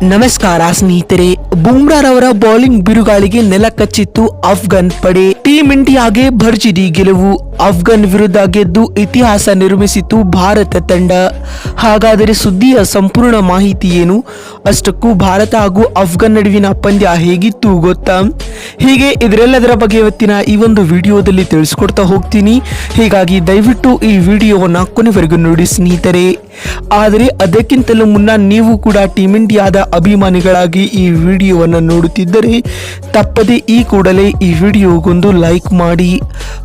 ನಮಸ್ಕಾರ ಸ್ನೇಹಿತರೆ, ಬುಮ್ರಾರವರ ಬೌಲಿಂಗ್ ಬಿರುಗಾಳಿಗೆ ನೆಲ ಕಚ್ಚಿತ್ತು ಅಫ್ಘಾನ್ ಪಡೆ. ಟೀಂ ಇಂಡಿಯಾಗೆ ಭರ್ಜರಿ ಗೆಲುವು. ಅಫ್ಘಾನ್ ವಿರುದ್ಧ ಗೆದ್ದು ಇತಿಹಾಸ ನಿರ್ಮಿಸಿತು ಭಾರತ ತಂಡ. ಹಾಗಾದರೆ ಸುದ್ದಿಯ ಸಂಪೂರ್ಣ ಮಾಹಿತಿ ಏನು? ಅಷ್ಟಕ್ಕೂ ಭಾರತ ಹಾಗೂ ಅಫ್ಘಾನ್ ನಡುವಿನ ಪಂದ್ಯ ಹೇಗಿತ್ತು ಗೊತ್ತಾ? ಹೀಗೆ ಇದರೆಲ್ಲದರ ಬಗ್ಗೆ ಇವತ್ತಿನ ಈ ಒಂದು ವಿಡಿಯೋದಲ್ಲಿ ತಿಳಿಸ್ಕೊಡ್ತಾ ಹೋಗ್ತೀನಿ. ಹೀಗಾಗಿ ದಯವಿಟ್ಟು ಈ ವಿಡಿಯೋವನ್ನ ಕೊನೆವರೆಗೂ ನೋಡಿ ಸ್ನೇಹಿತರೆ. ಆದರೆ ಅದಕ್ಕಿಂತಲೂ ಮುನ್ನ ನೀವು ಕೂಡ ಟೀಮ್ ಇಂಡಿಯಾದ ಅಭಿಮಾನಿಗಳಾಗಿ ಈ ವಿಡಿಯೋವನ್ನು ನೋಡುತ್ತಿದ್ದರೆ ತಪ್ಪದೆ ಈ ಕೂಡಲೇ ಈ ವಿಡಿಯೋಗೊಂದು ಲೈಕ್ ಮಾಡಿ.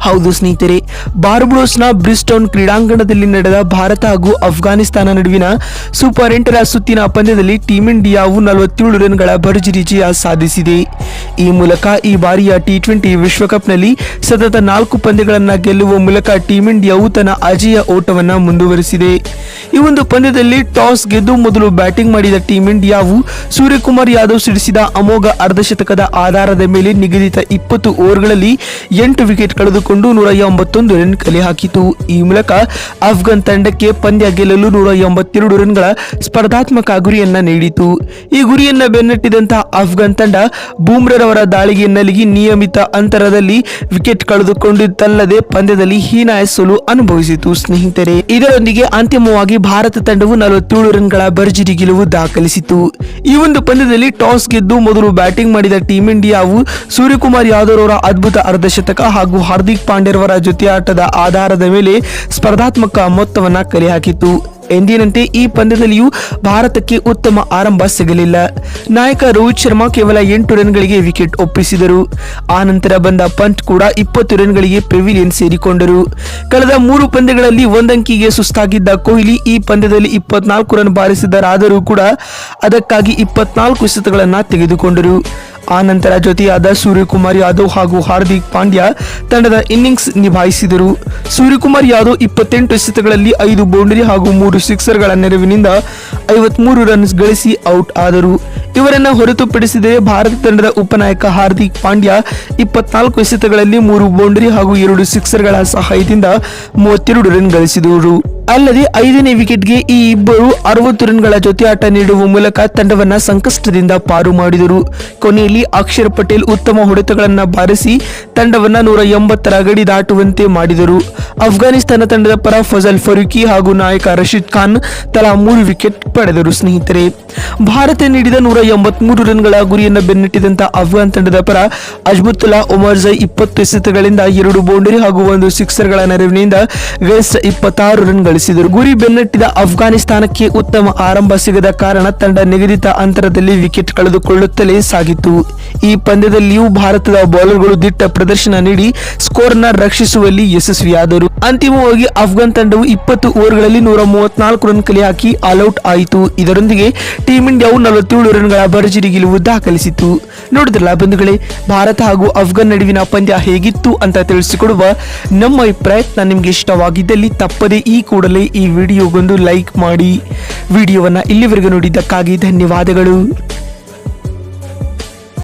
ಹೌದು ಸ್ನೇಹಿತರೆ, ಬಾರ್ಬಡೋಸ್ನ ಬ್ರಿಸ್ಟೌನ್ ಕ್ರೀಡಾಂಗಣದಲ್ಲಿ ನಡೆದ ಭಾರತ ಹಾಗೂ ಅಫ್ಘಾನಿಸ್ತಾನ ನಡುವಿನ ಸೂಪರ್ ಎಂಟರ ಸುತ್ತಿನ ಪಂದ್ಯದಲ್ಲಿ ಟೀಂ ಇಂಡಿಯಾವು ನಲವತ್ತೇಳು ರನ್ಗಳ ಭರ್ಜರಿ ಜಯ ಸಾಧಿಸಿದೆ. ಈ ಮೂಲಕ ಈ ಬಾರಿಯ ಟಿ ಟ್ವೆಂಟಿ ವಿಶ್ವಕಪ್ನಲ್ಲಿ ಸತತ ನಾಲ್ಕು ಪಂದ್ಯಗಳನ್ನು ಗೆಲ್ಲುವ ಮೂಲಕ ಟೀಂ ಇಂಡಿಯಾವು ತನ್ನ ಅಜೇಯ ಓಟವನ್ನು ಮುಂದುವರಿಸಿದೆ. ಈ ಒಂದು ಪಂದ್ಯದಲ್ಲಿ ಟಾಸ್ ಗೆದ್ದು ಮೊದಲು ಬ್ಯಾಟಿಂಗ್ ಮಾಡಿದ ಟೀಂ ಇಂಡಿಯಾವು ಸೂರ್ಯಕುಮಾರ್ ಯಾದವ್ ಸಿಡಿಸಿದ ಅಮೋಘ ಅರ್ಧಶತಕದ ಆಧಾರದ ಮೇಲೆ ನಿಗದಿತ ಇಪ್ಪತ್ತು ಓವರ್ಗಳಲ್ಲಿ ಎಂಟು ವಿಕೆಟ್ ಕಳೆದುಕೊಂಡು ನೂರ ಎಂಬತ್ತೊಂದು ರನ್ ಕಲೆ ಹಾಕಿತು. ಈ ಮೂಲಕ ಅಫ್ಘಾನ್ ತಂಡಕ್ಕೆ ಪಂದ್ಯ ಗೆಲ್ಲಲು ನೂರ ಎಂಬತ್ತೆರಡು ರನ್ಗಳ ಸ್ಪರ್ಧಾತ್ಮಕ ಗುರಿಯನ್ನ ನೀಡಿತು. ಈ ಗುರಿಯನ್ನ ಬೆನ್ನಟ್ಟಿದಂತಹ ಅಫ್ಘಾನ್ ತಂಡ ಬೂಮ್ರರವರ ದಾಳಿಗೆ ನಲುಗಿ ನಿಯಮಿತ ಅಂತರದಲ್ಲಿ ವಿಕೆಟ್ ಕಳೆದುಕೊಂಡಿದ್ದಲ್ಲದೆ ಪಂದ್ಯದಲ್ಲಿ ಹೀನಾಯ ಅನುಭವಿಸಿತು ಸ್ನೇಹಿತರೆ. ಇದರೊಂದಿಗೆ ಅಂತಿಮವಾಗಿ ಭಾರತ ತಂಡವು ನಲವತ್ತೇಳು ರನ್ಗಳ ಭರ್ಜರಿ ಗೆಲುವು ದಾಖಲಿಸಿತು. ಈ ಒಂದು ಪಂದ್ಯದಲ್ಲಿ ಟಾಸ್ ಗೆದ್ದು ಮೊದಲು ಬ್ಯಾಟಿಂಗ್ ಮಾಡಿದ ಟೀಂ ಇಂಡಿಯಾವು ಸೂರ್ಯಕುಮಾರ್ ಯಾದವ್ ಅವರ ಅದ್ಭುತ ಅರ್ಧಶತಕ ಹಾಗೂ ಹಾರ್ದಿಕ್ ಪಾಂಡ್ಯರವರ ಜೊತೆ ಆಟದ ಆಧಾರದ ಮೇಲೆ ಸ್ಪರ್ಧಾತ್ಮಕ ಮೊತ್ತವನ್ನು ಕಲೆ ಹಾಕಿತು ಎಂದಿನಂತೆ ಈ ಪಂದ್ಯದಲ್ಲಿಯೂ ಭಾರತಕ್ಕೆ ಉತ್ತಮ ಆರಂಭ ಸಿಗಲಿಲ್ಲ. ನಾಯಕ ರೋಹಿತ್ ಶರ್ಮಾ ಕೇವಲ ಎಂಟು ರನ್ಗಳಿಗೆ ವಿಕೆಟ್ ಒಪ್ಪಿಸಿದರು. ಆ ನಂತರ ಬಂದ ಪಂತ್ ಕೂಡ ಇಪ್ಪತ್ತು ರನ್ಗಳಿಗೆ ಪೆವಿಲಿಯನ್ ಸೇರಿಕೊಂಡರು. ಕಳೆದ ಮೂರು ಪಂದ್ಯಗಳಲ್ಲಿ ಒಂದಂಕಿಗೆ ಸುಸ್ತಾಗಿದ್ದ ಕೊಹ್ಲಿ ಈ ಪಂದ್ಯದಲ್ಲಿ ಇಪ್ಪತ್ನಾಲ್ಕು ರನ್ ಬಾರಿಸಿದರಾದರೂ ಕೂಡ ಅದಕ್ಕಾಗಿ ಇಪ್ಪತ್ನಾಲ್ಕು ಎಸೆತಗಳನ್ನು ತೆಗೆದುಕೊಂಡರು. ಆ ನಂತರ ಜೊತೆಯಾದ ಸೂರ್ಯಕುಮಾರ್ ಯಾದವ್ ಹಾಗೂ ಹಾರ್ದಿಕ್ ಪಾಂಡ್ಯ ತಂಡದ ಇನ್ನಿಂಗ್ಸ್ ನಿಭಾಯಿಸಿದರು. ಸೂರ್ಯಕುಮಾರ್ ಯಾದವ್ ಇಪ್ಪತ್ತೆಂಟು ಎಸೆತಗಳಲ್ಲಿ ಐದು ಬೌಂಡರಿ ಹಾಗೂ ಮೂರು ಸಿಕ್ಸರ್ಗಳ ನೆರವಿನಿಂದ ಐವತ್ಮೂರು ರನ್ಸ್ ಗಳಿಸಿ ಔಟ್ ಆದರು. ಇವರನ್ನು ಹೊರತುಪಡಿಸಿದರೆ ಭಾರತ ತಂಡದ ಉಪನಾಯಕ ಹಾರ್ದಿಕ್ ಪಾಂಡ್ಯ ಇಪ್ಪತ್ನಾಲ್ಕು ಎಸೆತಗಳಲ್ಲಿ ಮೂರು ಬೌಂಡರಿ ಹಾಗೂ ಎರಡು ಸಿಕ್ಸರ್ಗಳ ಸಹಾಯದಿಂದ ಮೂವತ್ತೆರಡು ರನ್ ಗಳಿಸಿದರು ಅಲ್ಲದೆ ಐದನೇ ವಿಕೆಟ್ಗೆ ಈ ಇಬ್ಬರು ಅರವತ್ತು ರನ್ಗಳ ಜೊತೆ ಆಟ ನೀಡುವ ಮೂಲಕ ತಂಡವನ್ನ ಸಂಕಷ್ಟದಿಂದ ಪಾರು ಮಾಡಿದರು. ಕೊನೆಯಲ್ಲಿ ಅಕ್ಷರ್ ಪಟೇಲ್ ಉತ್ತಮ ಹೊಡೆತಗಳನ್ನು ಬಾರಿಸಿ ತಂಡವನ್ನ ನೂರ ಎಂಬತ್ತರ ಗಡಿ ದಾಟುವಂತೆ ಮಾಡಿದರು. ಅಫ್ಘಾನಿಸ್ತಾನ ತಂಡದ ಪರ ಫಜಲ್ ಫರೂಕಿ ಹಾಗೂ ನಾಯಕ ರಶೀದ್ ಖಾನ್ ತಲಾ ಮೂರು ವಿಕೆಟ್ ಪಡೆದರು ಸ್ನೇಹಿತರೆ. ಭಾರತ ನೀಡಿದ ನೂರ ಎಂಬತ್ಮೂರು ರನ್ಗಳ ಗುರಿಯನ್ನು ಬೆನ್ನಟ್ಟಿದಂತ ಅಫ್ಘಾನ್ ತಂಡದ ಪರ ಅಜ್ಮುತ್ತುಲ್ಲಾ ಒಮರ್ ಜೈ ಇಪ್ಪತ್ತು ಎಸೆತಗಳಿಂದ ಎರಡು ಬೌಂಡರಿ ಹಾಗೂ ಒಂದು ಸಿಕ್ಸರ್ಗಳ ನೆರವಿನಿಂದ ಗರಿಷ್ಠ ಇಪ್ಪತ್ತಾರು ರನ್ ಗಳಿಸಿದರು. ಗುರಿ ಬೆನ್ನಟ್ಟಿದ ಅಫ್ಘಾನಿಸ್ತಾನಕ್ಕೆ ಉತ್ತಮ ಆರಂಭ ಸಿಗದ ಕಾರಣ ತಂಡ ನಿಗದಿತ ಅಂತರದಲ್ಲಿ ವಿಕೆಟ್ ಕಳೆದುಕೊಳ್ಳುತ್ತಲೇ ಸಾಗಿತು ಈ ಪಂದ್ಯದಲ್ಲಿಯೂ ಭಾರತದ ಬೌಲರ್ಗಳು ದಿಟ್ಟ ಪ್ರದರ್ಶನ ನೀಡಿ ಸ್ಕೋರ್ನ ರಕ್ಷಿಸುವಲ್ಲಿ ಯಶಸ್ವಿಯಾದರು. ಅಂತಿಮವಾಗಿ ಅಫ್ಘಾನ್ ತಂಡವು ಇಪ್ಪತ್ತು ಓವರ್ಗಳಲ್ಲಿ ನೂರ ಮೂವತ್ನಾಲ್ಕು ರನ್ ಕಲೆ ಹಾಕಿ ಆಲ್ಔಟ್ ಆಯಿತು. ಇದರೊಂದಿಗೆ ಟೀಂ ಇಂಡಿಯಾವು ನಲವತ್ತೇಳು ರನ್ಗಳ ಭರ್ಜರಿ ಗೆಲುವು ದಾಖಲಿಸಿತು ನೋಡಿದ್ರಲ್ಲ ಬಂಧುಗಳೇ, ಭಾರತ ಹಾಗೂ ಅಫ್ಘಾನ್ ನಡುವಿನ ಪಂದ್ಯ ಹೇಗಿತ್ತು ಅಂತ ತಿಳಿಸಿಕೊಡುವ ನಮ್ಮ ಈ ಪ್ರಯತ್ನ ನಿಮಗೆ ಇಷ್ಟವಾಗಿದ್ದಲ್ಲಿ ತಪ್ಪದೇ ಈ ಕೂಡಲೇ ಈ ವಿಡಿಯೋಗೊಂದು ಲೈಕ್ ಮಾಡಿ. ವಿಡಿಯೋವನ್ನ ಇಲ್ಲಿವರೆಗೂ ನೋಡಿದ್ದಕ್ಕಾಗಿ ಧನ್ಯವಾದಗಳು.